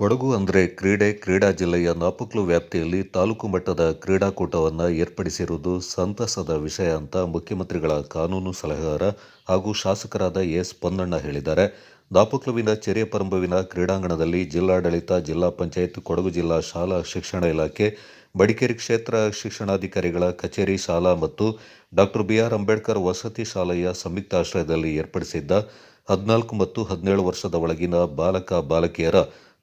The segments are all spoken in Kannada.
ಕೊಡಗು ಅಂದರೆ ಕ್ರೀಡೆ, ಕ್ರೀಡಾ ಜಿಲ್ಲೆಯ ನಾಪಕ್ಲು ವ್ಯಾಪ್ತಿಯಲ್ಲಿ ತಾಲೂಕು ಮಟ್ಟದ ಕ್ರೀಡಾಕೂಟವನ್ನು ಏರ್ಪಡಿಸಿರುವುದು ಸಂತಸದ ವಿಷಯ ಅಂತ ಮುಖ್ಯಮಂತ್ರಿಗಳ ಕಾನೂನು ಸಲಹೆಗಾರ ಹಾಗೂ ಶಾಸಕರಾದ ಎಸ್ ಪೊನ್ನಣ್ಣ ಹೇಳಿದ್ದಾರೆ. ದಾಪುಕ್ಲುವಿನ ಚೆರಿಯಪರಂಬುವಿನ ಕ್ರೀಡಾಂಗಣದಲ್ಲಿ ಜಿಲ್ಲಾಡಳಿತ, ಜಿಲ್ಲಾ ಪಂಚಾಯತ್, ಕೊಡಗು ಜಿಲ್ಲಾ ಶಾಲಾ ಶಿಕ್ಷಣ ಇಲಾಖೆ ಬಡಿಕೇರಿ ಕ್ಷೇತ್ರ ಶಿಕ್ಷಣಾಧಿಕಾರಿಗಳ ಕಚೇರಿ ಶಾಲಾ ಮತ್ತು ಡಾಕ್ಟರ್ ಬಿ ಆರ್ ಅಂಬೇಡ್ಕರ್ ವಸತಿ ಶಾಲೆಯ ಸಂಯುಕ್ತಾಶ್ರಯದಲ್ಲಿ ಏರ್ಪಡಿಸಿದ್ದ ಹದಿನಾಲ್ಕು ಮತ್ತು ಹದಿನೇಳು ವರ್ಷದ ಒಳಗಿನ ಬಾಲಕ, ಬಾಲಕಿಯರ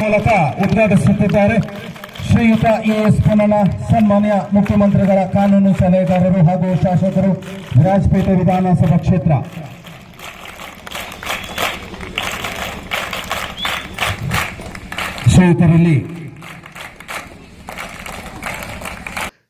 ಮೂಲಕ ಉದ್ಘಾಟಿಸುತ್ತಿದ್ದಾರೆ. ಶ್ರೀಯುತ ಎಸ್ ಸನ್ಮಾನ್ಯ ಮುಖ್ಯಮಂತ್ರಿಗಳ ಕಾನೂನು ಸಲಹೆಗಾರರು ಹಾಗೂ ಶಾಸಕರು ವಿರಾಜಪೇಟೆ ವಿಧಾನಸಭಾ ಕ್ಷೇತ್ರ. ಶ್ರೀಯುತರಲ್ಲಿ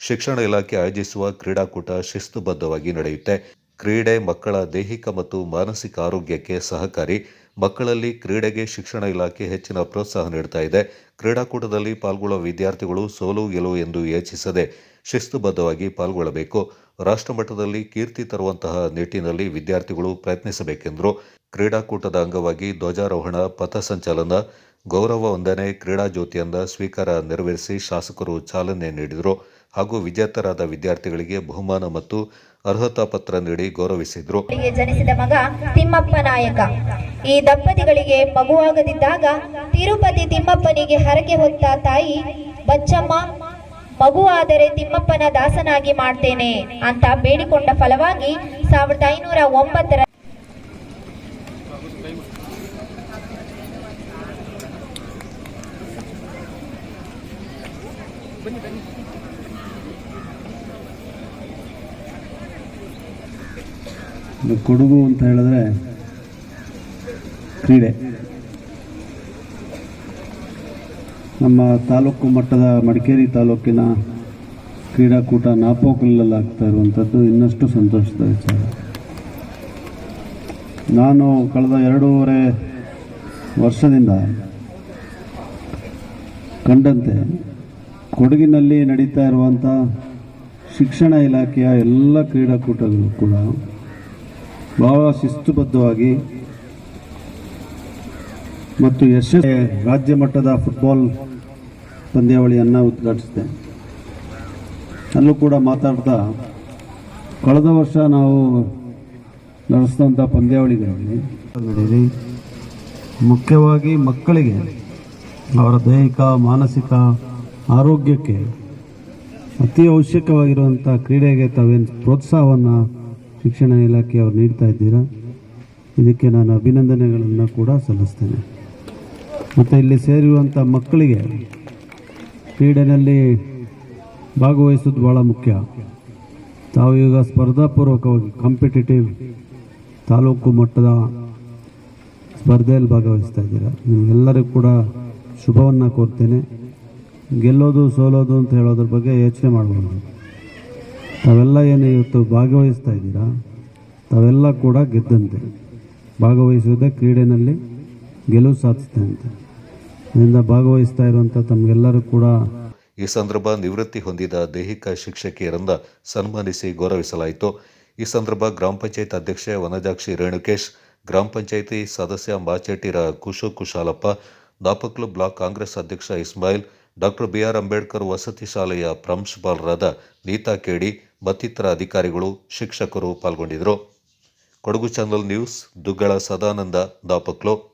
ಶಿಕ್ಷಣ ಇಲಾಖೆ ಆಯೋಜಿಸುವ ಕ್ರೀಡಾಕೂಟ ಶಿಸ್ತುಬದ್ಧವಾಗಿ ನಡೆಯುತ್ತೆ. ಕ್ರೀಡೆ ಮಕ್ಕಳ ದೈಹಿಕ ಮತ್ತು ಮಾನಸಿಕ ಆರೋಗ್ಯಕ್ಕೆ ಸಹಕಾರಿ ಮಕ್ಕಳಲ್ಲಿ ಕ್ರೀಡೆಗೆ ಶಿಕ್ಷಣ ಇಲಾಖೆ ಹೆಚ್ಚಿನ ಪ್ರೋತ್ಸಾಹ ನೀಡ್ತಾ ಇದೆ. ಕ್ರೀಡಾಕೂಟದಲ್ಲಿ ಪಾಲ್ಗೊಳ್ಳುವ ವಿದ್ಯಾರ್ಥಿಗಳು ಸೋಲು ಗೆಲುವು ಎಂದು ಯೋಚಿಸದೆ ಶಿಸ್ತುಬದ್ಧವಾಗಿ ಪಾಲ್ಗೊಳ್ಳಬೇಕು. ರಾಷ್ಟ್ರಮಟ್ಟದಲ್ಲಿ ಕೀರ್ತಿ ತರುವಂತಹ ನಿಟ್ಟಿನಲ್ಲಿ ವಿದ್ಯಾರ್ಥಿಗಳು ಪ್ರಯತ್ನಿಸಬೇಕೆಂದರು ಕ್ರೀಡಾಕೂಟದ ಅಂಗವಾಗಿ ಧ್ವಜಾರೋಹಣ ಪಥಸಂಚಲನ ಗೌರವ ವಂದನೆ, ಕ್ರೀಡಾ ಜ್ಯೋತಿಯಿಂದ ಸ್ವೀಕಾರ ನೆರವೇರಿಸಿ ಶಾಸಕರು ಚಾಲನೆ ನೀಡಿದರು. ಹಾಗೂ ವಿಜೇತರಾದ ವಿದ್ಯಾರ್ಥಿಗಳಿಗೆ ಬಹುಮಾನ ಮತ್ತು ಅರ್ಹತಾ ಪತ್ರ ನೀಡಿ ಗೌರವಿಸಿದ್ರು. ಜನಿಸಿದ ಮಗ ತಿಮ್ಮಪ್ಪ ನಾಯಕ. ಈ ದಂಪತಿಗಳಿಗೆ ಮಗುವಾಗದಿದ್ದಾಗ ತಿರುಪತಿ ತಿಮ್ಮಪ್ಪನಿಗೆ ಹರಕೆ ಹೊತ್ತ ತಾಯಿ, ಬಚ್ಚಮ್ಮ, ಮಗುವಾದರೆ ತಿಮ್ಮಪ್ಪನ ದಾಸನಾಗಿ ಮಾಡ್ತೇನೆ ಅಂತ ಬೇಡಿಕೊಂಡ ಫಲವಾಗಿ ಸಾವಿರದ ಐನೂರ ಒಂಬತ್ತರ ಇದು ಕೊಡಗು ಅಂತ ಹೇಳಿದ್ರೆ ಕ್ರೀಡೆ. ನಮ್ಮ ತಾಲೂಕು ಮಟ್ಟದ ಮಡಿಕೇರಿ ತಾಲೂಕಿನ ಕ್ರೀಡಾಕೂಟ ನಾಪೋಕಲಲ್ಲಿ ಆಗ್ತಾ ಇರುವಂಥದ್ದು ಇನ್ನಷ್ಟು ಸಂತೋಷದ ವಿಚಾರ. ನಾನು ಕಳೆದ ಎರಡೂವರೆ ವರ್ಷದಿಂದ ಕಂಡಂತೆ ಕೊಡಗಿನಲ್ಲಿ ನಡೀತಾ ಇರುವಂಥ ಶಿಕ್ಷಣ ಇಲಾಖೆಯ ಎಲ್ಲ ಕ್ರೀಡಾಕೂಟಗಳು ಕೂಡ ಬಹಳ ಶಿಸ್ತುಬದ್ಧವಾಗಿ ಮತ್ತು ಯಶಸ್ವಿ ರಾಜ್ಯ ಮಟ್ಟದ ಫುಟ್ಬಾಲ್ ಪಂದ್ಯಾವಳಿಯನ್ನು ಉದ್ಘಾಟಿಸಿದೆ. ಅಲ್ಲೂ ಕೂಡ ಮಾತಾಡ್ತಾ ಕಳೆದ ವರ್ಷ ನಾವು ನಡೆಸಿದಂಥ ಪಂದ್ಯಾವಳಿಗಳಲ್ಲಿ ನಡೆಯಲಿ. ಮುಖ್ಯವಾಗಿ ಮಕ್ಕಳಿಗೆ ಅವರ ದೈಹಿಕ, ಮಾನಸಿಕ ಆರೋಗ್ಯಕ್ಕೆ ಅತಿ ಅವಶ್ಯಕವಾಗಿರುವಂಥ ಕ್ರೀಡೆಗೆ ತಾವೇನು ಪ್ರೋತ್ಸಾಹವನ್ನು ಶಿಕ್ಷಣ ಇಲಾಖೆಯವರು ನೀಡ್ತಾ ಇದ್ದೀರಾ? ಇದಕ್ಕೆ ನಾನು ಅಭಿನಂದನೆಗಳನ್ನು ಕೂಡ ಸಲ್ಲಿಸ್ತೇನೆ. ಮತ್ತು ಇಲ್ಲಿ ಸೇರಿರುವಂಥ ಮಕ್ಕಳಿಗೆ ಕ್ರೀಡೆಯಲ್ಲಿ ಭಾಗವಹಿಸೋದು ಭಾಳ ಮುಖ್ಯ. ತಾವು ಈಗ ಸ್ಪರ್ಧಾಪೂರ್ವಕವಾಗಿ ಕಾಂಪಿಟೇಟಿವ್ ತಾಲೂಕು ಮಟ್ಟದ ಸ್ಪರ್ಧೆಯಲ್ಲಿ ಭಾಗವಹಿಸ್ತಾ ಇದ್ದೀರಾ? ನಿಮಗೆಲ್ಲರಿಗೂ ಕೂಡ ಶುಭವನ್ನು ಕೋರ್ತೇನೆ. ಗೆಲ್ಲೋದು ಸೋಲೋದು ಅಂತ ಹೇಳೋದ್ರ ಬಗ್ಗೆ ಯೋಚನೆ ಮಾಡಬಾರ್ದು ತಾವೆಲ್ಲ ಏನು ಇವತ್ತು ಭಾಗವಹಿಸ್ತಾ ಇದ್ದೀರಾ, ತಾವೆಲ್ಲ ಕೂಡ ಗೆದ್ದಂತೆ. ಭಾಗವಹಿಸುವುದೇ ಕ್ರೀಡೆಯಲ್ಲಿ ಗೆಲುವು ಸಾಧಿಸ್ತಂತೆ ಇದರಿಂದ ಭಾಗವಹಿಸ್ತಾ ಇರುವಂಥ ತಮಗೆಲ್ಲರೂ ಕೂಡ ಈ ಸಂದರ್ಭ ನಿವೃತ್ತಿ ಹೊಂದಿದ ದೈಹಿಕ ಶಿಕ್ಷಕಿಯರಿಂದ ಸನ್ಮಾನಿಸಿ ಗೌರವಿಸಲಾಯಿತು. ಈ ಸಂದರ್ಭ ಗ್ರಾಮ ಪಂಚಾಯತ್ ಅಧ್ಯಕ್ಷೆ ವನಜಾಕ್ಷಿ ರೇಣುಕೇಶ್, ಗ್ರಾಮ ಪಂಚಾಯಿತಿ ಸದಸ್ಯ ಮಾಚೇಟಿರ ಕುಶು ಕುಶಾಲಪ್ಪ ದಾಪಕ್ಲು ಬ್ಲಾಕ್ ಕಾಂಗ್ರೆಸ್ ಅಧ್ಯಕ್ಷ ಇಸ್ಮಾಯಿಲ್, ಡಾಕ್ಟರ್ ಬಿಆರ್ ಅಂಬೇಡ್ಕರ್ ವಸತಿ ಶಾಲೆಯ ಪ್ರಾಂಶುಪಾಲರಾದ ನೀತಾ ಕೇಡಿ ಮತ್ತಿತರ ಅಧಿಕಾರಿಗಳು ಶಿಕ್ಷಕರು ಪಾಲ್ಗೊಂಡಿದ್ದರು. Kodagu channel news Duggala Sadananda Napoklu